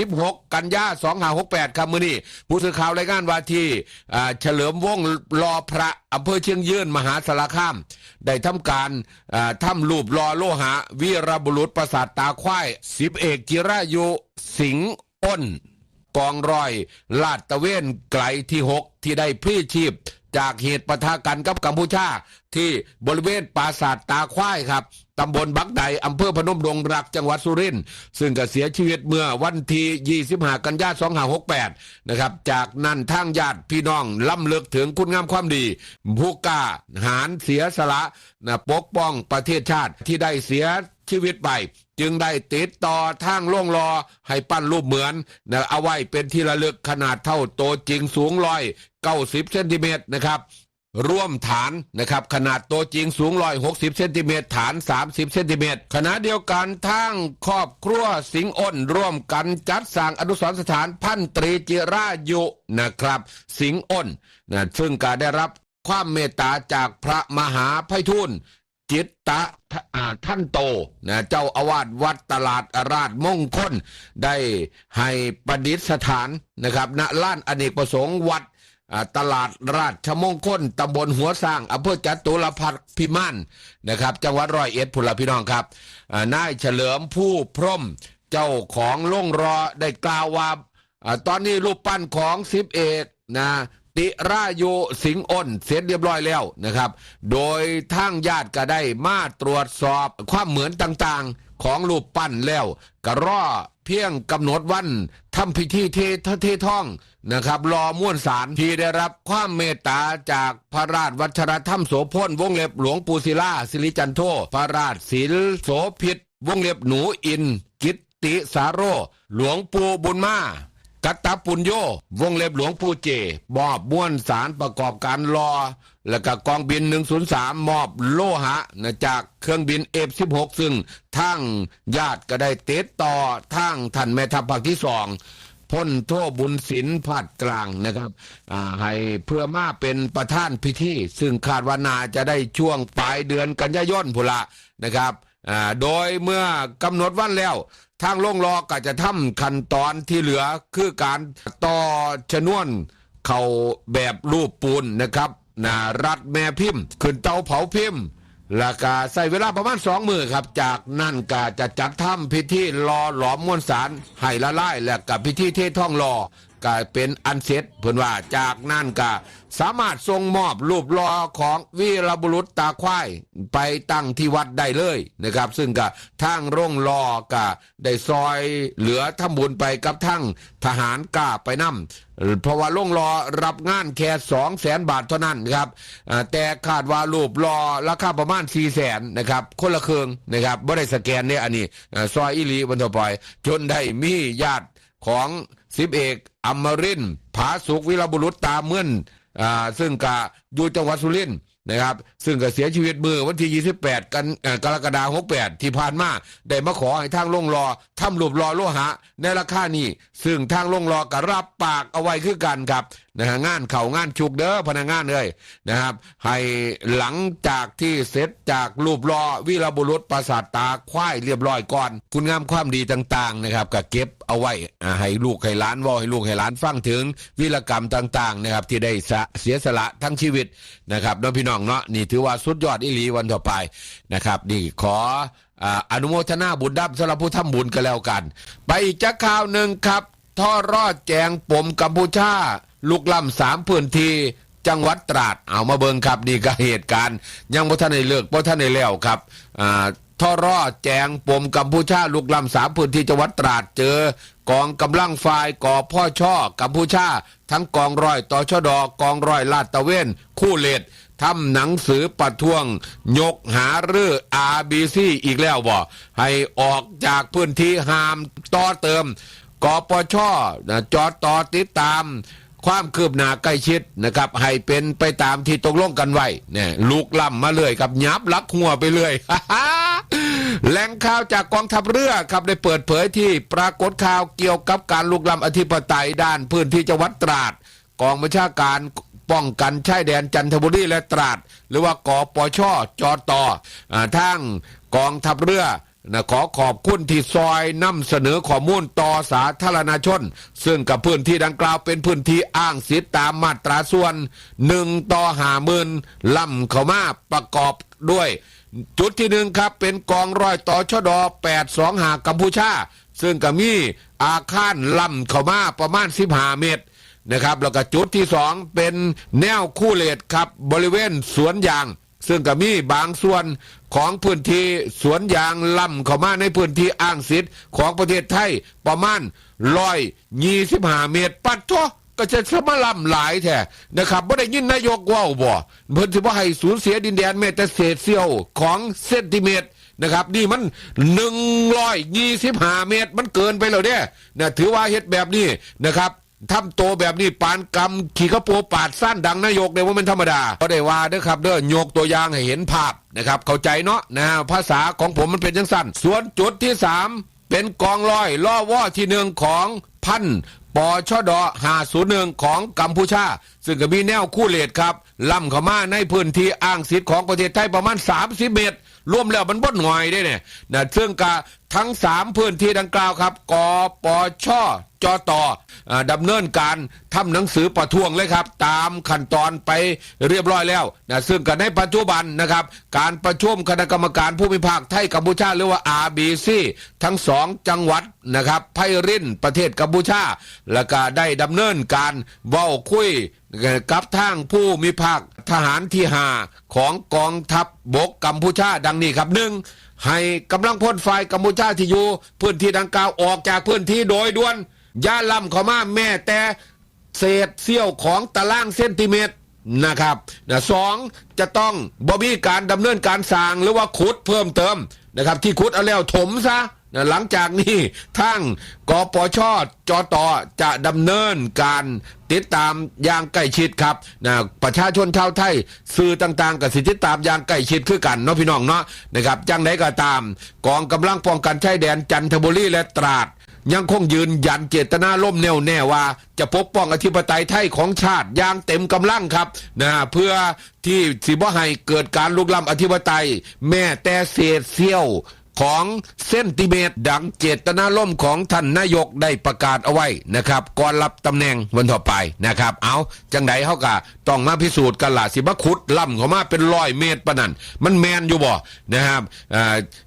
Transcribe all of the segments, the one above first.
16 กันยา2568ครับมื้อนี้ผู้สื่อข่าวรายงานว่าที่เฉลิมวงรอพระอำเภอเชียงยืนมหาสารคาม ได้ทำการทำรูปรอโลหะ วีรบุรุษประสาทตาควายสิบเอกจิรายุสิงห์อ้น กองรอย ลาดตะเวนไกลที่ 6 ที่ได้พลีชีพ จากเหตุปะทะกันกับกัมพูชา ที่บริเวณปราสาทตาควายครับ ตำบลบักไดอำเภอพนมดงรักจังหวัดสุรินทร์ซึ่งก็เสียชีวิตเมื่อวันที่25กันยายน2568นะครับจากนั้นทางญาติพี่น้องล่ำเลิกถึงคุณงามความดีผู้กล้าหารเสียสละนะปกป้องประเทศชาติที่ได้เสียชีวิตไปจึงได้ติดต่อทางโล่งรอให้ปั้นรูปเหมือนนะเอาไว้เป็นที่ระลึกขนาดเท่าโตจริงสูงร้อยเก้าสิบเซนติเมตรนะครับ ร่วมฐานนะครับขนาดโตวจริงสูงร้อยหกสิบเซนติเมตรฐาน 30เซนติเมตรขณะเดียวกันทางครอบครัวสิงห์อ้น ร่วมกันจัดสร้างอนุสรณ์สถานพันตรีจิรายุนะครับ สิงห์อ้นนะซึ่งก็ได้รับความเมตตาจากพระมหาไพฑูรย์จิตตะท่านโตนะเจ้าอาวาสวัดตลาดอาราชมงคล ได้ให้ประดิษฐานนะครับณลานอเนกประสงค์วัด ตลาดราชมงคลตำบลหัวสร้างอำเภอจตุรพักษ์พิมานนะครับ จังหวัดร้อยเอ็ดพุนลพี่น้องครับนายเฉลิมผู้พรหมเจ้าของล่งรอได้กล่าวว่าตอนนี้รูปปั้นของสิบเอกนะติรายุสิงอ้นเสร็จเรียบร้อยแล้วนะครับ โดยทางญาติก็ได้มาตรวจสอบความเหมือนต่างๆ ของรูปปั้นแล้วกระรอเพียงกำหนดวันทำพิธีเทเทท่องนะครับ รอม้วนสารที่ได้รับความเมตตาจากพระราชวัชรธรรมโสพลวงเล็บหลวงปู่ศิลาสิริจันโทพระราชศิลโสพิษวงเล็บหนูอิน กิตติสาโร หลวงปู่บุญมา กัตตาปุญโยวงเล็บหลวงปู่เจ มอบม้วนสารประกอบการรอ แล้วก็กองบิน 103 มอบโลหะนะจากเครื่องบิน F16 ซึ่งทั้งญาติก็ได้ติดต่อทั้งท่านแม่ทัพภาคที่สองพ้นโทบุญศิลป์พัดกลางนะครับอ่าให้เพื่อมาเป็นประธานพิธี ซึ่งคาดว่านาจะได้ช่วงปลายเดือนกันยายนพุละนะครับอ่าโดยเมื่อกำหนดวันแล้ว ทางโล่งรอก็จะทำขั้นตอนที่เหลือคือการต่อชนวนเข่าแบบรูปปูนนะครับนารัดแม่พิมพ์ขึ้นเตาเผาพิมพ์แล้วก็ใส่เวลาประมาณสองมือครับ จากนั่นก็จะจัดทำพิธีรอหลอมมวลสารให้ละลายและกับพิธีเทท่องรอ ก็เป็นอันเสร็จเพื่อนว่าจากนั่นก็สามารถส่งมอบรูปรอของวีรบุรุษตาควายไปตั้งที่วัดได้เลยนะครับ ซึ่งก็ทางโรงรอก็ได้ซอยเหลือทำบุญไปกับทั้งทหารกล้าไปนำเพราะว่าล่งรอรับงานแค่สองแสนบาทเท่านั้นครับแต่คาดว่ารูปรอราคาประมาณสี่แสนนะครับคนละเครื่องนะครับไม่ได้สแกนเนี่ยอันนี้ซอยอิลีบรรทปล่อย จนได้มีญาติของ สิบเอกอมรินผาสุกวิรบุรุษตาเมื่อนอ่าซึ่งกะอยู่จังหวัดสุรินทร์นะครับ ซึ่งก็เสียชีวิตเมื่อวันที่ 28 กันกรกฎาคม68 ที่ผ่านมา ได้มาขอให้ทางโรงรอทำรูปรอโลหะ ในราคานี้ ซึ่งทางโรงรอก็รับปากเอาไว้คือกันครับนะฮะงานเข่างานฉุกเด้อพนักงานเลยนะครับ ให้หลังจากที่เสร็จจากรูปรอวีรบุรุษปราสาทตาควายเรียบร้อยก่อน คุณงามความดีต่างๆนะครับก็เก็บเอาไว้ให้ลูกให้หล้านว่าให้ลูกให้หล้านฟังถึงวีรกรรมต่างๆนะครับที่ได้เสียสละทั้งชีวิตนะครับน้องพี่น้องเนาะนี่ถือว่าสุดยอดอิลีวันต่อไปนะครับ นี่ขออนุโมทนาบุญดับสำหรับผู้ทำบุญกันแล้วกัน ไปอีกจักข่าวหนึ่งครับท่อรอดแจงปมกัมพูชาลูกลำสามพื้นที่จังหวัดตราดเอามาเบิงครับนี่ก็เหตุการณ์ ยังบ่ท่านได้เลิกบ่ท่านได้แล้วครับท่อรอดแจงปมกัมพูชาลูกลำสามพื้นที่จังหวัดตราดเจอกองกำลังฝ่ายก่อพ่อช่อกัมพูชา ทั้งกองร้อยต่อชดอกองร้อยลาดตะเวนคู่เลด ทำหนังสือประท้วง ยกหาเรือ RBC อีกแล้วบ่ให้ออกจากพื้นที่ห้ามต่อเติมกปชนะจอต่อติดตาม ความคืบหน้าใกล้ชิดนะครับ ให้เป็นไปตามที่ตกลงกันไว้เนี่ยลูกล่ำมาเลยครับยับลักหัวไปเลยแหล่งข่าวจากกองทัพเรือครับได้เปิดเผยที่ปรากฏข่าวเกี่ยวกับการลุกล้ำอธิปไตยด้านพื้นที่จังหวัดตราด กองบัญชาการ ป้องกันชายแดนจันทบุรีและตราด หรือว่ากปอชอจอตออทั้งกองทัพเรือนะขอขอบคุณที่ซอยนำเสนอข้อมูลต่อสาธารณชน ซึ่งกับพื้นที่ดังกล่าวเป็นพื้นที่อ้างสิทธิตามมาตราส่วนหนึ่งต่อหาหมื่นลำเข้ามาประกอบด้วย จุดที่หนึ่งครับ เป็นกองร้อยต่อชด8 2หากัมพูชา ซึ่งก็มีอาคารลำเข้ามาประมาณ15เมตร นะครับ แล้วก็จุดที่สองเป็นแนวคู่เลดครับบริเวณสวนยาง ซึ่งก็มีบางส่วนของพื้นที่สวนยางล่ำเข้ามาในพื้นที่อ้างสิทธิ์ของประเทศไทยประมาณร้อยยี่สิบห้าเมตร ปัดโทก็จะสมาล่ำหลายแท้นะครับไม่ได้ยินนายกว่าบ่เพิ่นสิว่าให้สูญเสียดินแดนแม้แต่เศษเสี้ยวของเซนติเมตรนะครับนี่มันหนึ่งร้อยยี่สิบห้าเมตร มันเกินไปแล้วเนี่ยนะถือว่าเฮ็ดแบบนี้นะครับ ทำโตแบบนี้ปานกำขี่กระโปรงปาดสั้นดังนายกเนี่ยว่ามันธรรมดาก็ได้ว่าเด้อครับเด้อโยกตัวอย่างให้เห็นภาพนะครับ เข้าใจเนาะนะภาษาของผมมันเป็นจังสั้นส่วนจุดที่สามเป็นกองร้อยล่อว่อที่หนึ่งของพันปอชอด501ของกัมพูชา ซึ่งก็มีแนวคู่เลดครับล่ำเข้ามาในพื้นที่อ้างสิทธิ์ของประเทศไทยประมาณ 30 เมตร รวมแล้วมันบ่หน่อยได้เนี่ยนะซึ่งกะทั้งสามพื้นที่ดังกล่าวครับกปชจต่ออาดำเนินการทำหนังสือประท้วงเลยครับ ตามขั้นตอนไปเรียบร้อยแล้วนะซึ่งกันในปัจจุบันนะครับ การประชุมคณะกรรมการผู้พิพากษาไทยกัมพูชาหรือว่า RBC ทั้งสองจังหวัดนะครับไพรินประเทศกัมพูชา แล้วก็ได้ดำเนินการเว้าคุยกับทางผู้มีภาคทหารที่หาของกองทัพบบกกัมพูชาดังนี้ครับหนึ่งให้กำลังพลฝ่ายกัมพูชาที่อยู่พื้นที่ดังกล่าวออกจากพื้นที่โดยด่วนย่าล้ำเข้ามาแม่แต่เศษเสี้ยวของตารางเซนติเมตรนะครับนะสองจะต้องบอบี้การดำเนินการสร้างหรือว่าขุดเพิ่มเติมนะครับ ที่ขุดเอาแล้วถมซะ หลังจากนี้ทั้งกปชจตจะดำเนินการติดตามอย่างใกล้ชิดครับนะประชาชนชาวไทยสื่อต่างๆกับสิติดตามอย่างใกล้ชิดคือกันเนาะพี่น้องเนาะนะครับจังไดก็ตาม กองกำลังป้องกันชายแดนจันทบุรีและตราดยังคงยืนยันเจตนาล่มแน่วแน่ว่า จะปกป้องอธิปไตยไทยของชาติอย่างเต็มกำลังครับนะเพื่อที่สิบ่ให้เกิดการลุกล้ำอธิปไตย แม้แต่เศษเสี้ยว ของเซนติเมตร ดังเจตนาล่มณ์ของท่านนายกได้ประกาศเอาไว้นะครับก่อนรับตำแหน่งวันต่อไปนะครับ เอาจังไดเขากะต้องมาพิสูจน์กันล่ะสิบขุดล่ำเขามาเป็นร้อยเมตรปะนั่นมันแมนอยู่บ่นะครับ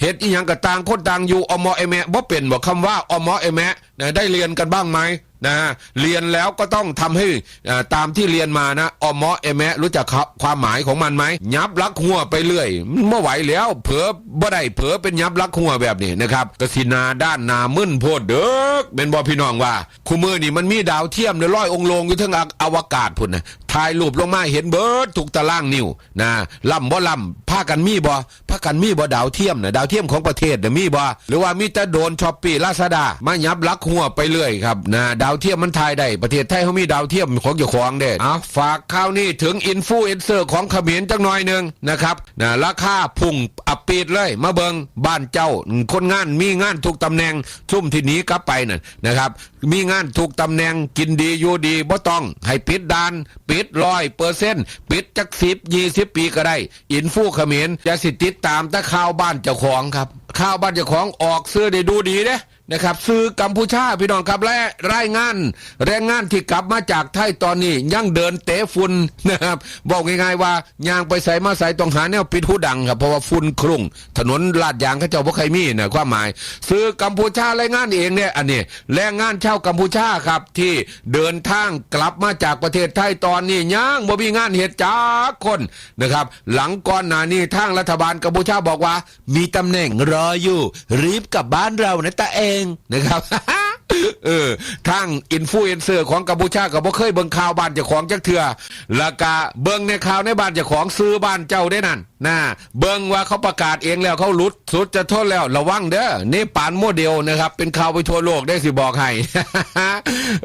เฮ็ดอีหยังกะต่างคนต่างอยู่อมอเอแมะบ่เป็นบ่คำว่าอมอเอแมะ นะได้เรียนกันบ้างไหมนะเรียนแล้วก็ต้องทำให้ตามที่เรียนมานะอมอเอแมะรู้จักความหมายของมันไหมยับลักหัวไปเรื่อยเมื่อไหวแล้วเผลอบ่ได้เผลอเป็นยับลักหัวแบบนี้นะครับกสินาด้านนามึนโพดเด้อเป็นบอพี่น้องว่าคู่มือนี่มันมีดาวเทียมเนี่ยร้อยองค์ลงอยู่ทั้งอวกาศพุ่นนะ ถ่ายรูปลงมาเห็นเบิร์ดถูกตารางนิ้วนะล่ำบ่ล่ำผ้ากันมีบ่ผ้ากันมีบ่ดาวเทียมนะดาวเทียมของประเทศน่ะมีบ่หรือว่ามีแต่โดนช้อปปี้ลาซาดามายับลักหัวไปเรื่อยครับนะดาวเทียมมันถ่ายได้ประเทศไทยเขามีดาวเทียมของเจ้าของเด้เอาฝากข่าวนี้ถึงอินฟูเอนเซอร์ของเขมรจังหน่อยหนึ่งนะครับนะราคาพุ่งอับปีดเลยมาเบิงบ้านเจ้าคนงานมีงานทุกตำแหน่งซุ่มที่นี้กลับไปน่ะนะครับ มีงานถูกตำแหน่งกินดีอยู่ดีบ่ต้อง ให้ปิดดาน ปิดร้อยเปอร์เซ็นต์ปิดจักสิบยี่สิบปีก็ได้ อินฟูเขมรจะสิติดตามแต่ข่าวบ้านเจ้าของครับ ข่าวบ้านเจ้าของออกซื้อได้ดูดีเด้ นะครับซื้อกัมพูชาพี่น้องครับและรายงานแรงงานที่กลับมาจากไทยตอนนี้ยังเดินเตะฝุ่นนะครับบอกง่ายๆว่ายางไปใส่มาใส่ต้องหาแนวปิดหูดังครับเพราะว่าฝุ่นครุ่ง ถนนลาดยางเขาเจ้าบ่ใครมีนะความหมาย ซื้อกัมพูชารายงานเองเนี่ยอันนี้แรงงานชาวกัมพูชาครับที่เดินทางกลับมาจากประเทศไทยตอนนี้ย่างบ่มีงานเหตุจากคนนะครับ หลังก่อนหน้านี้ทางรัฐบาลกัมพูชาบอกว่า มีตำแหน่งรออยู่ รีบกลับบ้านเรานะตาเองนะครับเออทางอินฟลูเอนเซอร์ของกัมพูชาก็บ่เคยเบิ่งข่าวบ้านเจ้าของจักเทื่อแล้วก็เบิ่งในข่าวในบ้านเจ้าของซื้อบ้านเจ้าได้นั่นนะเบิ่งว่าเขาประกาศเองแล้วเขาลุดสุดจะโทษแล้วระวังเด้อนี่ปานโมเดลนะครับ เป็นข่าวไปทั่วโลกได้สิบอกให้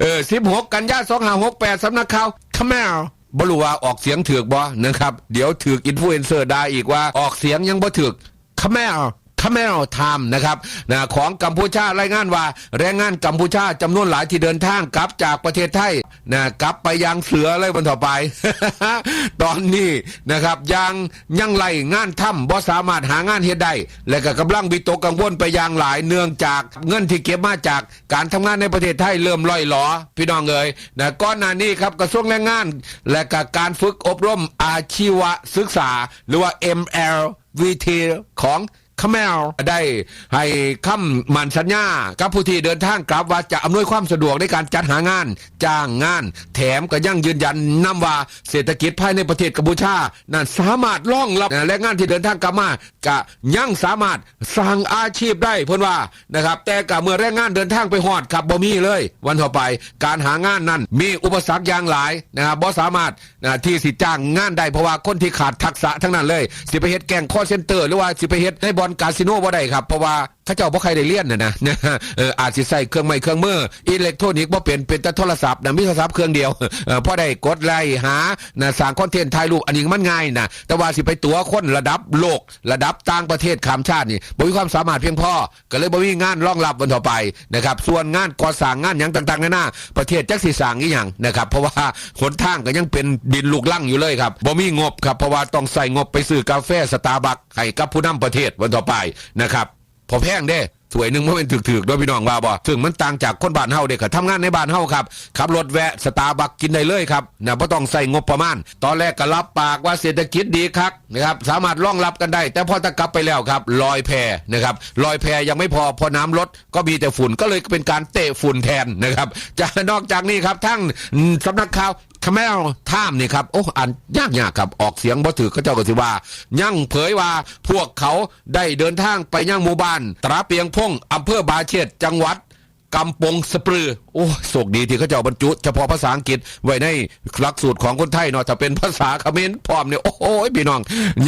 เออ16 กันยา2568สำนักข่าวทำไมอะบรู้ว่าออกเสียงถือกบ่นะครับ เดี๋ยวถือกอินฟลูเอนเซอร์ได้อีกว่าออกเสียงยังบ่ถือกขแมว คาเมลไทม์นะครับนะของกัมพูชารายงานว่า แรงงานกัมพูชาจำนวนหลายที่เดินทางกลับจากประเทศไทยนะกลับไปยังเสือเลยวันต่อไป ตอนนี้นะครับยังยังไล่งานทำบ่สามารถหางานเฮ็ดได้และก็กำลังวิตกกังวลไปย่างหลายเนื่องจากเงินที่เก็บมาจากการทำงานในประเทศไทยเริ่มล่อยหลอพี่น้องเอ๋ยนะก่อนหน้านี้ครับกระทรวงแรงงาน และก็การฝึกอบรมอาชีวศึกษา หรือว่า MLVT ของ ขแมลได้ให้คำมันสัญญากับผู้ที่เดินทางกลับว่าจะอำนวยความสะดวกในการจัดหางาน จ้างงาน แถมก็ยังยืนยันนำว่าเศรษฐกิจภายในประเทศกัมพูชา นั้นสามารถรองรับแรงงานที่เดินทางกลับมาก็ยังสามารถสร้างอาชีพได้เพิ่นว่านะครับแต่ก็เมื่อแรงงานเดินทางไปฮอดครับบ่มีเลย วันต่อไปการหางานนั้นมีอุปสรรคอย่างหลายนะครับบ่สามารถนะที่สิจ้างงานได้เพราะว่าคนที่ขาดทักษะทั้งนั้นเลย สิไปเฮ็ดแกงคอเซ็นเตอร์หรือว่าสิไปเฮ็ดในบอลคาสิโนบ่ได้ครับ เพราะว่า ขาเจ้าบ่ใครได้เรียนนะนะนะเอออาจสิใส่เครื่องไม้เครื่องมืออิเล็กทรอนิกส์บ่เป็นเป็นแต่โทรศัพท์นะมีโทรศัพท์เครื่องเดียวเออพอได้กดไล่หานะสร้างคอนเทนต์ถ่ายรูปอันนี้มันง่ายนะแต่ว่าสิไปตัวคนระดับโลก ระดับต่างประเทศข้ามชาตินี่บ่มีความสามารถเพียงพอก็เลยบ่มีงานรองรับวันต่อไปนะครับส่วนงานก่อสร้างงานหยังต่างๆนานาประเทศจักสิสร้างอีหยังนะครับเพราะว่าหนทางก็ยังเป็นดินลูกลังอยู่เลยครับบ่มีงบครับเพราะว่าต้องใส่งบไปซื้อกาแฟสตาร์บัคให้กับผู้นำประเทศวันต่อไปนะครับ พอแพงเด้สวยหนึ่งมันเป็นถึกๆด้วยพี่น้องว่าบ่ซึ่งมันต่างจากคนบ้านเฮาเด็กทำงานในบ้านเฮาครับขับรถแวะสตาร์บัคกินได้เลยครับนะบ่ต้องใส่งบประมาณ ตอนแรกก็รับปากว่าเศรษฐกิจดีครับนะครับสามารถรองรับกันได้ แต่พอตะกลับไปแล้วครับลอยแพนะครับลอยแพยังไม่พอพอน้ำลดก็มีแต่ฝุ่นก็เลยเป็นการเตะฝุ่นแทนนะครับจากนอกจากนี้ครับทั้งอืมสำนักข่าวขมลท่ามนี่ครับโอ้อ่านยากยากครับออกเสียงบ่ถือก็เจ้าก็สิว่า ยั่งเผยว่าพวกเขาได้เดินทางไปย่างหมู่บ้าน ตราเปียงพงอำเภอบาเชตจังหวัดกำปงสปรือ โอ้โศกดีที่เขาเจ้าบรรจุ เฉพาะภาษาอังกฤษไว้ในหลักสูตรของคนไทยเนาะถ้าเป็นภาษาเขมรพร้อมเนี่ยโอ้โหพี่น้อง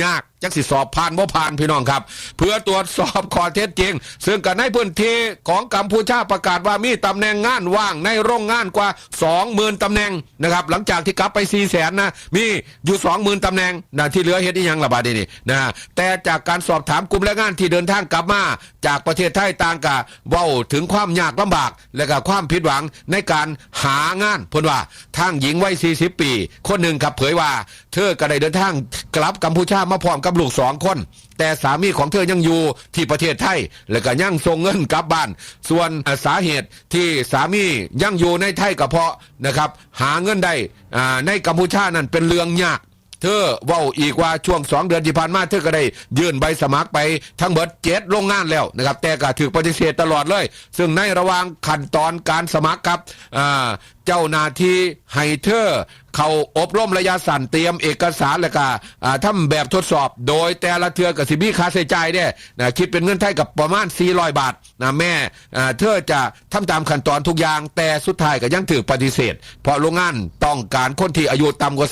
ยากจักสิสอบผ่านบ่ผ่านพี่น้องครับ เพื่อตรวจสอบข้อเท็จจริง ซึ่งกันในพื้นที่ของกัมพูชาประกาศว่ามีตำแหน่งงานว่างในโรงงานกว่า 20,000ตำแหน่งนะครับหลังจากที่กลับไป4แสนนะมีอยู่ 20,000ตำแหน่งนะที่เหลือเฮ็ดอีหยังละบาดนี้นะแต่จากการสอบถามกลุ่มแรงงานที่เดินทางกลับมา จากประเทศไทยต่างกะเว้าถึงความยากลำบากและก็ความผิดหวังในการหางานพิ่นว่าทางหญิงวัย 40 ปี คนหนึ่งครับเผยว่า เธอก็ได้เดินทางกลับกัมพูชามาพร้อมกับลูกสองคน แต่สามีของเธอยังอยู่ที่ประเทศไทย และก็ยังส่งเงินกลับบ้าน ส่วนสาเหตุที่สามียังอยู่ในไทยก็เพราะนะครับหาเงินได้ในกัมพูชานั้นเป็นเรื่องยาก เธอเว่าอีกว่าช่วงสองเดือนที่ผ่านมาเธอก็ได้ยื่นใบสมัครไปทั้งเบิดเจ็ดโรงงานแล้วนะครับแต่ก็ถือปฏิเสธตลอดเลย ซึ่งในระหว่างขั้นตอนการสมัครครับอ่าเจ้าหน้าที่ให้เธอร์เขาอบรมระยะสั้นเตรียมเอกสารแล้วก็อ่าทำแบบทดสอบ โดยแต่ละเทือกับสิบีค่าใช้จ่ายเนี่ยนะคิดเป็นเงินไทยกับประมาณ 400 บาทนะแม่เธอจะทำตามขั้นตอนทุกอย่าง แต่สุดท้ายก็ยังถือปฏิเสธ เพราะโรงงานต้องการคนที่อายุต่ำกว่า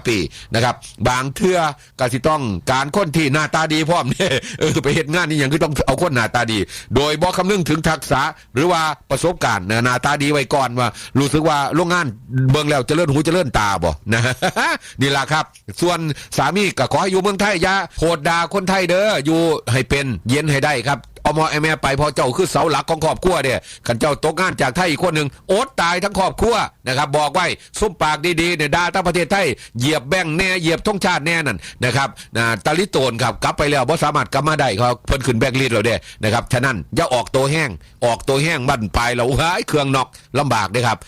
35 ปีนะครับบางเทือก็สิต้องการคนที่หน้าตาดีพร้อมเนี่ยเออไปเห็นงานนี่อย่างก็ต้องเอาคนหน้าตาดี โดยบอกคำนึงถึงทักษะหรือว่าประสบการณ์หน้าตาดีไว้ก่อนว่า รู้สึกว่าโรงงานเบิ่งแล้วจะเลื่อนหูจะเลื่อนตาบ่นะนี่ล่ะครับ ส่วนสามีก็ขอให้อยู่เมืองไทยอย่าโหดด่าคนไทยเด้ออยู่ให้เป็นเย็นให้ได้ครับอมอไอแม่ไปพอเจ้าคือเสาหลักของครอบครัวเนี่ยขันเจ้าตกงานจากไทยอีกคนหนึ่งโอ๊ตตายทั้งครอบครัวนะครับบอกไว้ซุ้มปากดีๆเนี่ยด่าทั้งประเทศไทยเหยียบแบ่งแน่เหยียบทงชาติแน่นั่นนะครับนะตาลิโตนครับกลับไปแล้วบ่สามารถกลับมาได้เขาเพิ่นขึ้นแบงลีดเราเด้นะครับฉะนั้นอย่าออกตัวแห้งออกตัวแห้งบั่นปลายเราเฮ้ยเครื่องนอกลำบากเด้ครับ